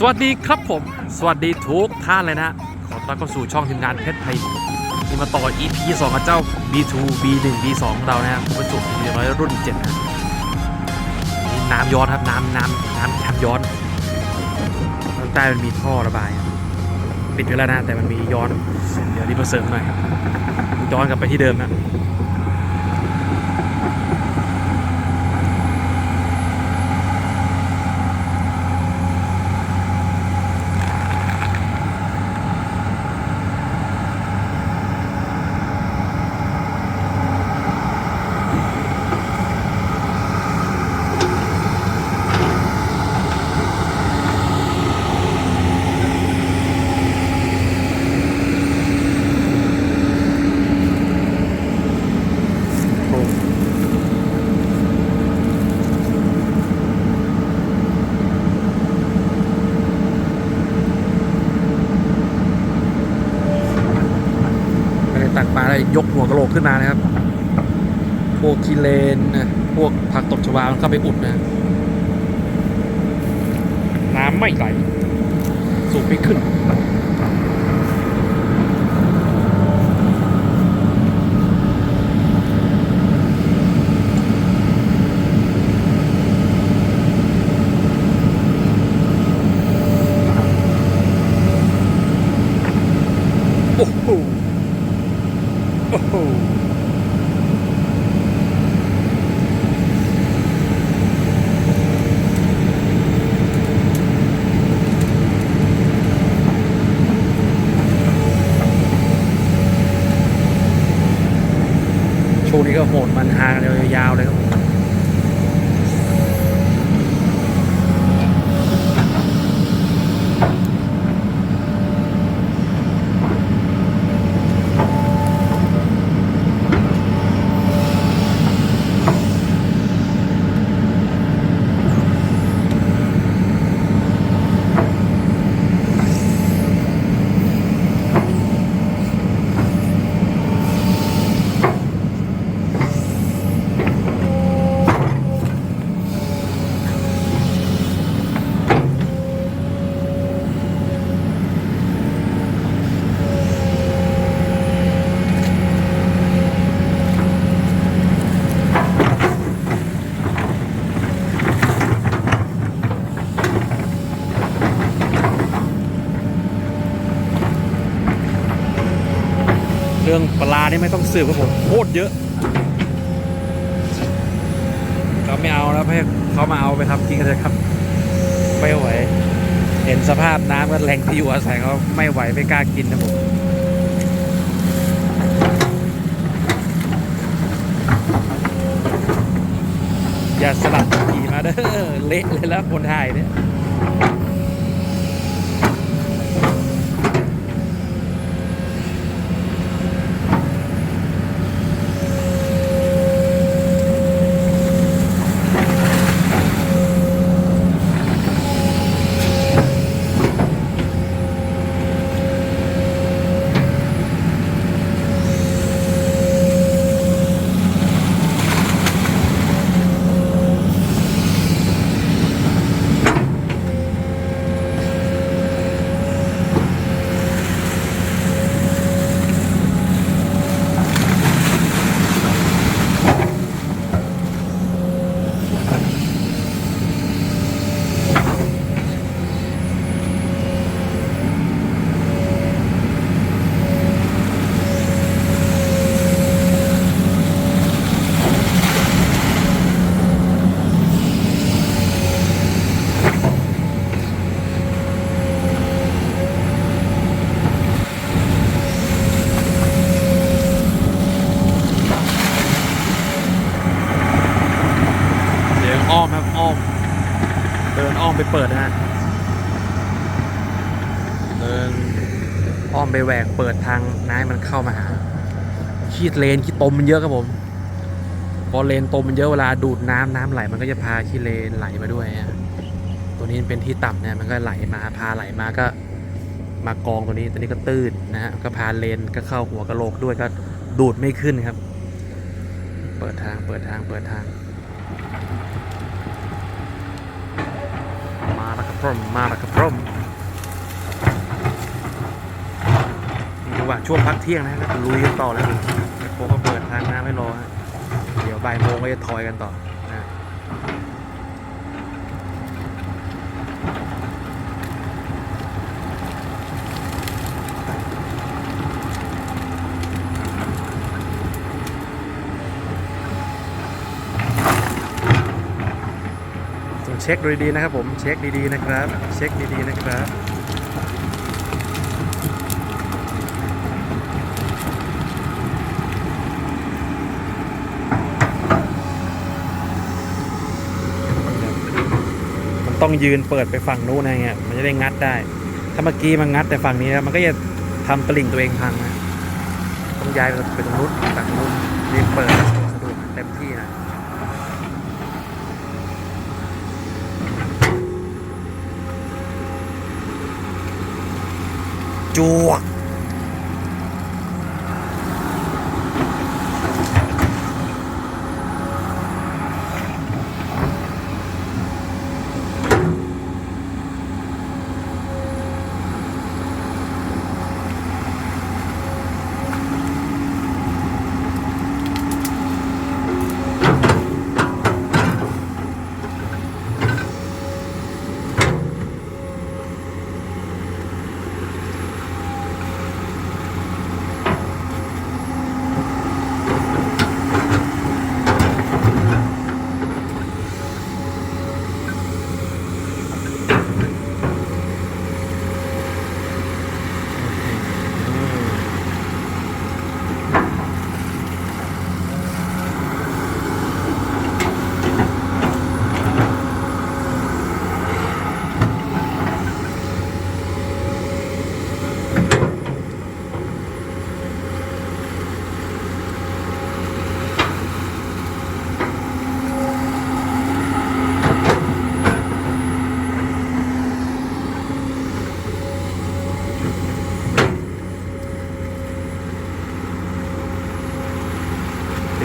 สวัสดีครับผม สวัสดีทุกท่านเลยนะขอต้อนรับเข้าสู่ช่องทีมงานเพชรไทยที่มาต่อ EP 2กับเจ้า B2 B1 B2 ของเรานะครับผมเป็นสุดเรีร้อยรุ่น7นะนี่น้ำย้อนครับน้ำน้ำน้ำน้ำย้อนข้างใต้มันมีท่อระบาย ปิดไปแล้วนะแต่มันมีย้อน เดี๋ยวรีบมาเสริมหน่อยย้อนกลับไปที่เดิมนะ หัวกระโหลกขึ้นมานะครับ พวกกิเลนนะพวกผักตบชวามันเข้าไปอุดนะ น้ำไม่ไหล สูบไม่ขึ้น โอ้โห โอ้โห ช่วงนี้ก็โหดมันฮากันยาวๆเลยครับผม เรื่องปลา นี่ไม่ต้องสืบครับผมโคตรเยอะเขาไม่เอาแล้วให้เขามาเอาไปทำกินกันเลยครับ ไม่ไหว เห็นสภาพน้ำก็แหล่งที่อยู่อาศัยเขาไม่ไหวไม่กล้ากินนะผมอย่าสลับขี่มาเด้อเละเลยแล้วคนไทยเนี่ย ไปเปิดนะฮะเดินอ้อมไปแหวกเปิดทางน้ายมันเข้ามาหาขีดเลนขีดตมมันเยอะครับผม พอเลนตมมันเยอะเวลาดูดน้ำน้ำไหลมันก็จะพาขี้เลนไหลมาด้วยฮะตัวนี้เป็นที่ต่ำเนี่ยมันก็ไหลมาพาไหลมาก็มากองตัวนี้ตัวนี้ก็ตื้นนะฮะก็พาเลนก็เข้าหัวกะโหลกด้วยก็ดูดไม่ขึ้นครับ เปิดทางเปิดทางเปิดทาง มาแล้วครับผมมาแล้วครับผมนี่ดูว่าช่วงพักเที่ยงนะครับลุยกันต่อแล้วแมคโครก็เปิดทางน้ำให้รอฮะเดี๋ยวบ่ายโมงก็จะถอยกันต่อนะ ต้องเช็คดูดีๆนะครับผมเช็คดีๆนะครับ เช็คดีๆนะครับมันต้องยืนเปิดไปฝั่งนู้นนะเงี้ยมันจะได้งัดได้ ถ้าเมื่อกี้มันงัดแต่ฝั่งนี้แล้วมันก็จะทำตลิ่งตัวเองพังนะต้องย้ายไปตรงนู้นฝั่งนู้นรีบเปิดสะดวกเต็มที่นะ จว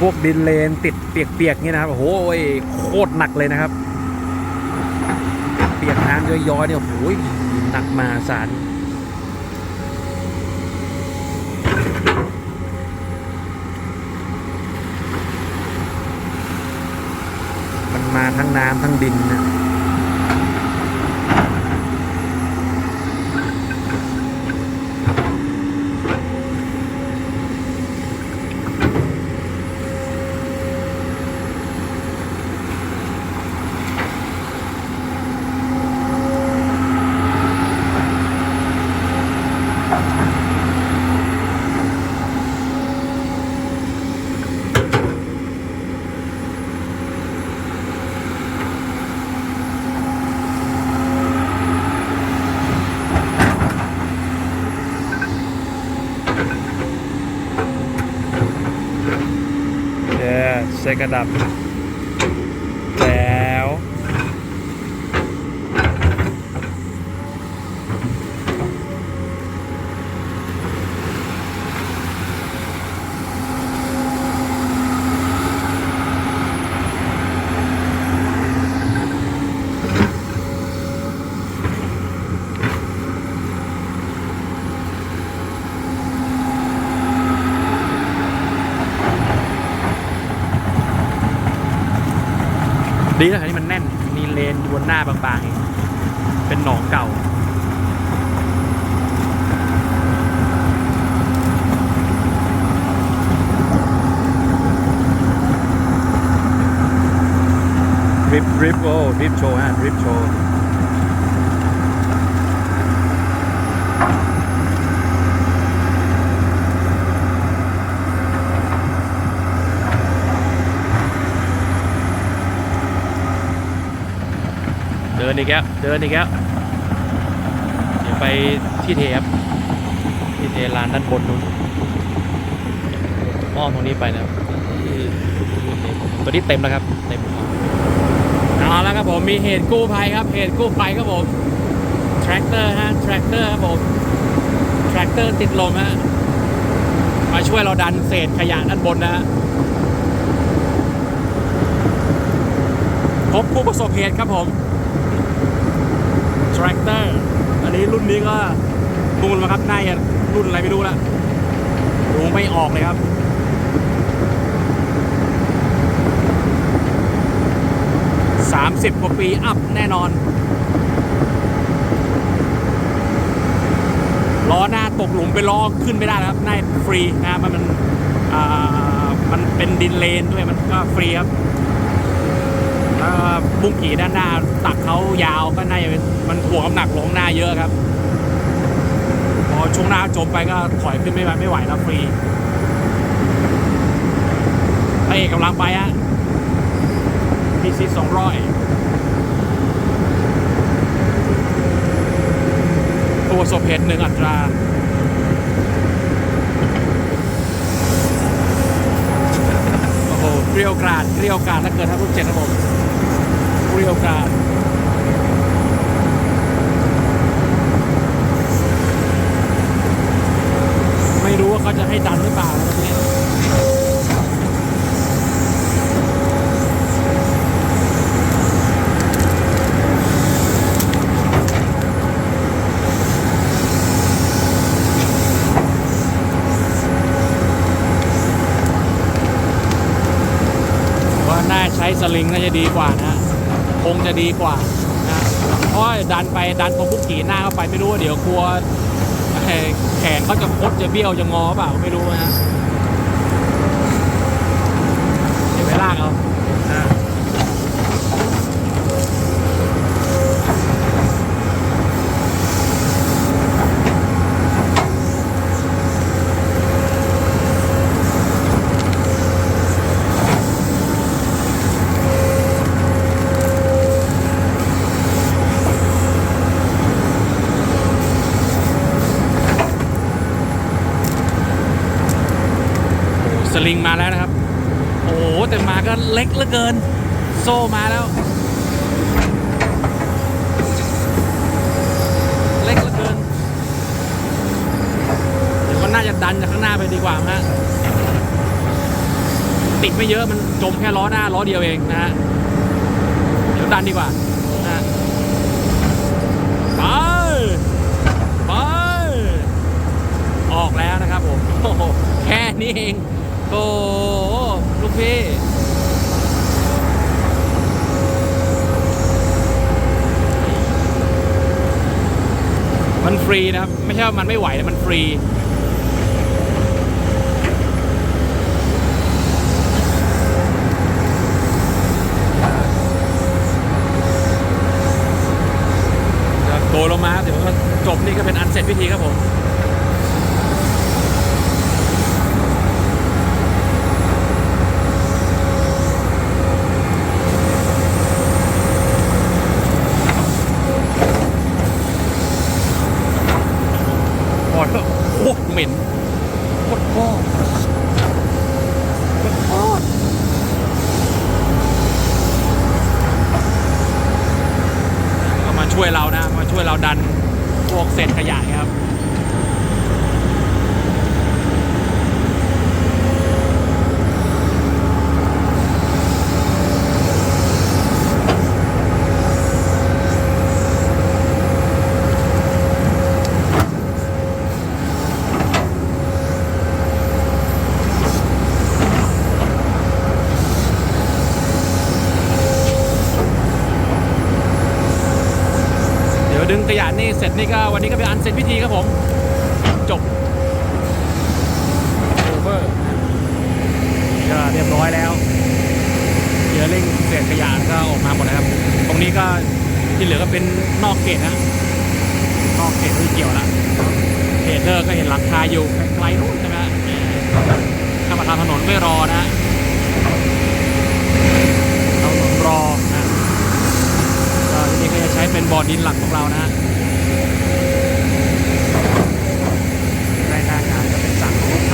พวกดินเลนติดเปียกๆนี่นะครับโอ้โหโคตรหนักเลยนะครับ เปียกน้ำย้อยๆเนี่ยโอ้โหหนักมาสารมันมาทั้งน้ำทั้งดินนะ เย้เช็คกระดับแล้ว ดีนะคันนี้มันแน่น มีเลนอยู่บนหน้าบางๆเองเป็นหนองเก่าริบริบโอ้ริบโชว์ฮะริบโชว์ นอีกแล้ว เดินอีกแล้วเดี๋ยวไปที่เทครับที่เทลานด้านบนนู้นอ้อมตรงนี้ไปนะครับตัวนี้เต็มแล้วครับ เต็มเอาแล้วครับผม มีเหตุกู้ภัยครับ เหตุกู้ภัยครับผมแทรกเตอร์ฮะแทรกเตอร์ครับผมแทรกเตอร์ติดลมฮะมาช่วยเราดันเศษขยะด้านบนนะฮะพบผู้ประสบเหตุครับผม นนี้รุ่นนี้ก็นูนมาครับน่าจะรุ่นอะไรไม่รู้ละดูไม่ออกเลยครับ30กว่าปีอัพแน่นอนล้อหน้าตกหลุมไปล้อขึ้นไม่ได้แล้วครับหน้าฟรีนะมันมันอ่ามันเป็นดินเลนด้วยมันก็ฟรีครับ บุ้งกี่ด้านหน้า ตักเขายาวก็น่าจะเป็นมันถ่วงน้ำหนักลงหน้าเยอะครับ พอช่วงหน้าจมไปก็ถอยขึ้นไม่ไหวไม่ไหวแล้วฟรีพระเอกกำลังไปฮะพีซีสองร้อยตัวศพเหตุหนึ่งอัตราโอ้โหเกรียวกราดเกรียวกราดแล้วเกิดทั้งรุ่นเจ็ดครับผม เรียวกาดไม่รู้ว่าเขาจะให้ดันหรือเปล่าตรงนี้ว่าน่าใช้สลิงน่าจะดีกว่านะ คงจะดีกว่านะเพราะดันไปดันตรงพุกขี่หน้าเข้าไปไม่รู้ว่าเดี๋ยวกลัวแขนเขาจะคดจะเบี้ยวจะงอเปล่าไม่รู้นะเดี๋ยวไปลากเอา สลิงมาแล้วนะครับ โอ้โหแต่มาก็เล็กเหลือเกิน โซ่มาแล้ว เล็กเหลือเกินเดี๋ยวก็น่าจะดันจากข้างหน้าไปดีกว่าฮะติดไม่เยอะมันจมแค่ล้อหน้าล้อเดียวเองนะฮะเดี๋ยวดันดีกว่านะไปไปออกแล้วนะครับผมโอ้โหแค่นี้เอง โอ้โหลูกพี่มันฟรีนะครับ ไม่ใช่ว่ามันไม่ไหวแต่มันฟรีโดดลงมาเดี๋ยวก็จบนี่ก็เป็นอันเสร็จพิธีครับผม พอแล้วโอ้เหม็นโคตรพ่อโคตรพ่อก็มาช่วยเรานะ มาช่วยเราดันพวก เศษขยะครับ เดี๋ ยวดึงขยะนี่เสร็จนี่ก็วันนี้ก็เป็นอันเสร็จพิธีครับผม จบโอเวอร์ก็เรียบร้อยแล้วเดี๋ยวเร่งเศษขยะก็ออกมาหมดนะครับ ตรงนี้ก็ที่เหลือก็เป็นนอกเกตนะนอกเกตไม่เกี่ยวละเกตเดอร์ก็เห็นหลังคาอยู่ไกลๆนู่นใช่ไหมถ้ามาทำถนนไม่รอนะถนนรอนะก็ที่นี่ก็จะใช้เป็นบ่อดินหลักของเรานะฮะได้หน้างานก็เป็นสั่งของลูกค้า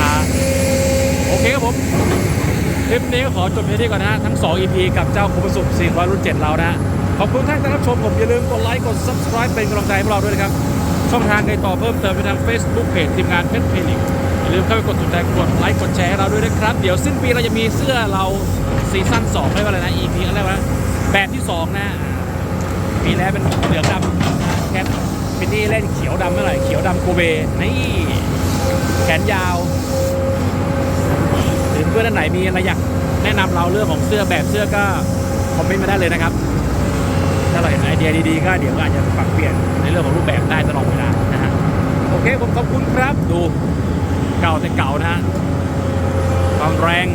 โอเคครับผม คลิปนี้ก็ขอจบเพียงนี้ก่อนนะฮะทั้ง 2 EP กับเจ้าคุปสุข400รุ่น7เรานะ ขอบคุณท่านที่รับชมผมอย่าลืมกดไลค์กด subscribe เป็นกำลังใจให้พวกเราด้วยนะครับ ช่องทางการติดต่อเพิ่มเติมไปทาง Facebook Page ทีมงานเพชรเพลิงอย่าลืมเข้าไปกดติดตามกดไลค์กดแชร์ให้เราด้วยนะครับ เดี๋ยวสิ้นปีเราจะมีเสื้อเราซีซั่น2เรียกว่าอะไรนะ EP อะไรวะแบบที่ 2 นะปีแล้วเป็นเหลืองดำแคท ฟินนี่เล่นเขียวดำเมื่อไหร่เขียวดำโกเบนี่แขนยาวหรือเพื่อนท่านไหนมีอะไรอยากแนะนำเราเรื่องของเสื้อแบบเสื้อก็คอมเมนต์มาได้เลยนะครับ ถ้าเราเห็นไอเดียดีๆก็เดี๋ยวอาจจะปรับเปลี่ยนในเรื่องของรูปแบบได้ตลอดเวลานะฮะโอเคผมขอบคุณครับดูเก่าแต่เก่านะฮะความแรง